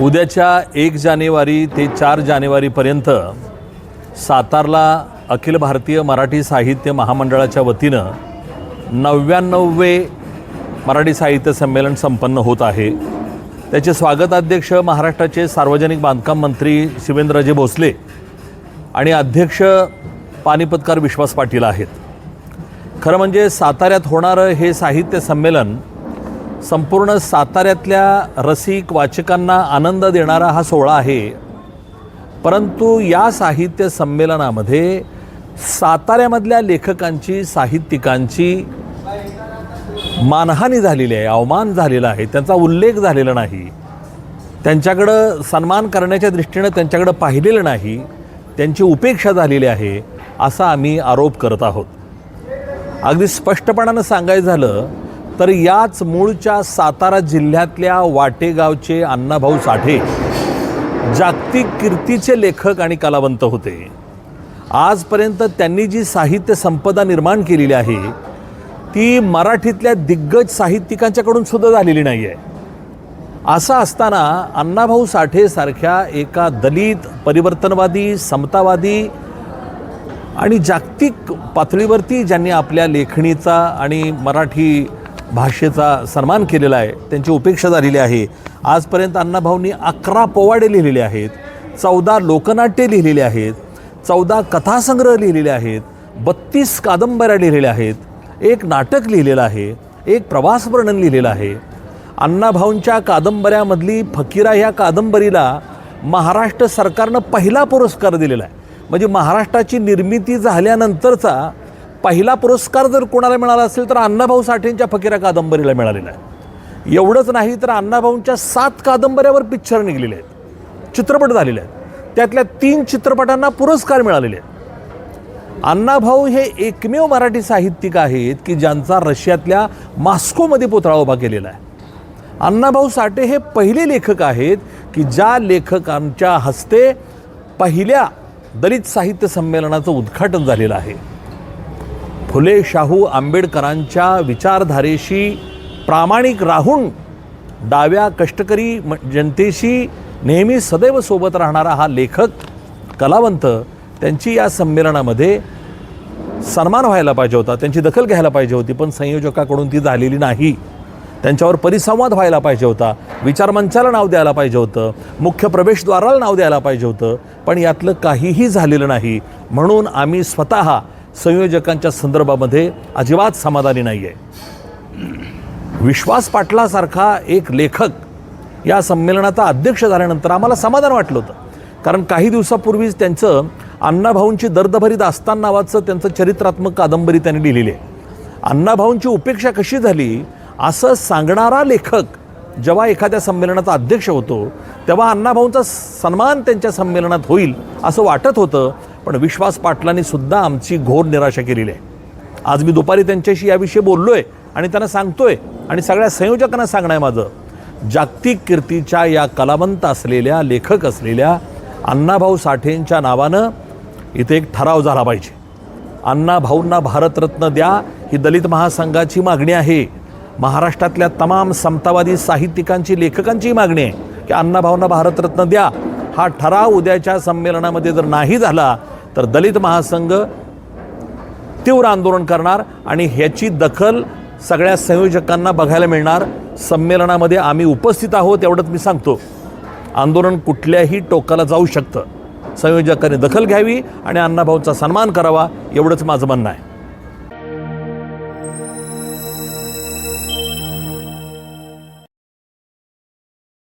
उद्याच्या एक जानेवारी ते चार जानेवारीपर्यंत सातारला अखिल भारतीय मराठी साहित्य महामंडळाच्या वतीनं नव्याण्णववे मराठी साहित्य संमेलन संपन्न होत आहे. त्याचे स्वागताध्यक्ष महाराष्ट्राचे सार्वजनिक बांधकाम मंत्री शिवेंद्रजे भोसले आणि अध्यक्ष पानिपतकार विश्वास पाटील आहेत. खरं म्हणजे साताऱ्यात होणारं हे साहित्य संमेलन संपूर्ण साताऱ्यातल्या रसिक वाचकांना आनंद देणारा हा सोहळा आहे. परंतु या साहित्य संमेलनामध्ये साताऱ्यामधल्या लेखकांची साहित्यिकांची मानहानी झालेली आहे अवमान झालेला आहे त्यांचा उल्लेख झालेला नाही. त्यांच्याकडं सन्मान करण्याच्या दृष्टीनं त्यांच्याकडं पाहिलेलं नाही त्यांची उपेक्षा झालेली आहे असा आम्ही आरोप करत आहोत. अगदी स्पष्टपणानं सांगायचं झालं तर याच मूळच्या सातारा जिल्ह्यातल्या वाटेगावचे अण्णाभाऊ साठे जागतिक कीर्तीचे लेखक आणि कलावंत होते. आजपर्यंत त्यांनी जी साहित्य संपदा निर्माण केलेली आहे ती मराठीतल्या दिग्गज साहित्यिकांच्याकडून सुद्धा झालेली नाही आहे असं असताना अण्णाभाऊ साठेसारख्या एका दलित परिवर्तनवादी समतावादी आणि जागतिक पातळीवरती ज्यांनी आपल्या लेखणीचा आणि मराठी भाषेचा सन्मान केलेला आहे त्यांची उपेक्षा झालेली आहे. आजपर्यंत अण्णाभाऊंनी अकरा पोवाडे लिहिलेले आहेत चौदा लोकनाट्य लिहिलेले आहेत चौदा कथासंग्रह लिहिलेले आहेत बत्तीस कादंबऱ्या लिहिलेल्या आहेत एक नाटक लिहिलेलं आहे एक प्रवासवर्णन लिहिलेलं आहे. अण्णाभाऊंच्या कादंबऱ्यामधली फकीरा ह्या कादंबरीला महाराष्ट्र सरकारनं पहिला पुरस्कार दिलेला आहे. म्हणजे महाराष्ट्राची निर्मिती झाल्यानंतरचा पहिला पुरस्कार जर कोणाला मिळाला असेल तर अण्णाभाऊ साठेंच्या फकीरा कादंबरीला मिळालेला आहे एवढंच नाही तर अण्णाभाऊंच्या सात कादंबऱ्यावर पिक्चर निघलेले आहेत. चित्रपट झालेले आहेत. त्यातल्या तीन चित्रपटांना पुरस्कार मिळालेले आहेत. अण्णाभाऊ हे एकमेव मराठी साहित्यिक आहेत की ज्यांचा रशियातल्या मास्कोमध्ये पुतळा उभा केलेला आहे. अण्णाभाऊ साठे हे पहिले लेखक आहेत की ज्या लेखकांच्या हस्ते पहिल्या दलित साहित्य संमेलनाचं उद्घाटन झालेलं आहे. फुले शाहू आंबेडकरांच्या विचारधारेशी प्रामाणिक राहून डाव्या कष्टकरी म- जनतेशी नेहमी सदैव सोबत राहणारा हा लेखक कलावंत त्यांची या संमेलनामध्ये सन्मान व्हायला पाहिजे होता. त्यांची दखल घ्यायला पाहिजे होती पण संयोजकाकडून ती झालेली नाही. त्यांच्यावर परिसंवाद व्हायला पाहिजे होता. विचारमंचाला नाव द्यायला पाहिजे होतं. मुख्य प्रवेशद्वाराला नाव द्यायला पाहिजे होतं. पण यातलं काहीही झालेलं नाही. म्हणून आम्ही स्वतः संयोजकांच्या संदर्भामध्ये अजिबात समाधानी नाही आहे विश्वास पाटलासारखा एक लेखक या संमेलनाचा अध्यक्ष झाल्यानंतर आम्हाला समाधान वाटलं होतं. कारण काही दिवसापूर्वीच त्यांचं अण्णाभाऊंची दर्दभरी दास्तान नावाचं त्यांचं चरित्रात्मक कादंबरी त्यांनी लिहिलेली आहे. अण्णाभाऊंची उपेक्षा कशी झाली असं सांगणारा लेखक जेव्हा एखाद्या संमेलनाचा अध्यक्ष होतो तेव्हा अण्णाभाऊंचा सन्मान त्यांच्या संमेलनात होईल असं वाटत होतं. पण विश्वास पाटलांनी सुद्धा आमची घोर निराशा केलेली आहे. आज मी दुपारी त्यांच्याशी याविषयी बोललो आहे आणि त्यांना सांगतो आहे आणि सगळ्या संयोजकांना सांगणं आहे माझं. जागतिक कीर्तीच्या या कलावंत असलेल्या लेखक असलेल्या अण्णाभाऊ साठेंच्या नावानं इथे एक ठराव झाला पाहिजे. अण्णाभाऊंना भारतरत्न द्या ही दलित महासंघाची मागणी आहे. महाराष्ट्रातल्या तमाम समतावादी साहित्यिकांची लेखकांची मागणी आहे की अण्णाभाऊंना भारतरत्न द्या. हा ठराव उद्याच्या संमेलनामध्ये जर नाही झाला तर दलित महासंघ तीव्र आंदोलन करणार आणि ह्याची दखल सगळ्या संयोजकांना बघायला मिळणार. संमेलनामध्ये आम्ही उपस्थित आहोत एवढंच मी सांगतो. आंदोलन कुठल्याही टोकाला जाऊ शकतं. संयोजकांनी दखल घ्यावी आणि अण्णाभाऊंचा सन्मान करावा एवढंच माझं म्हणणं आहे.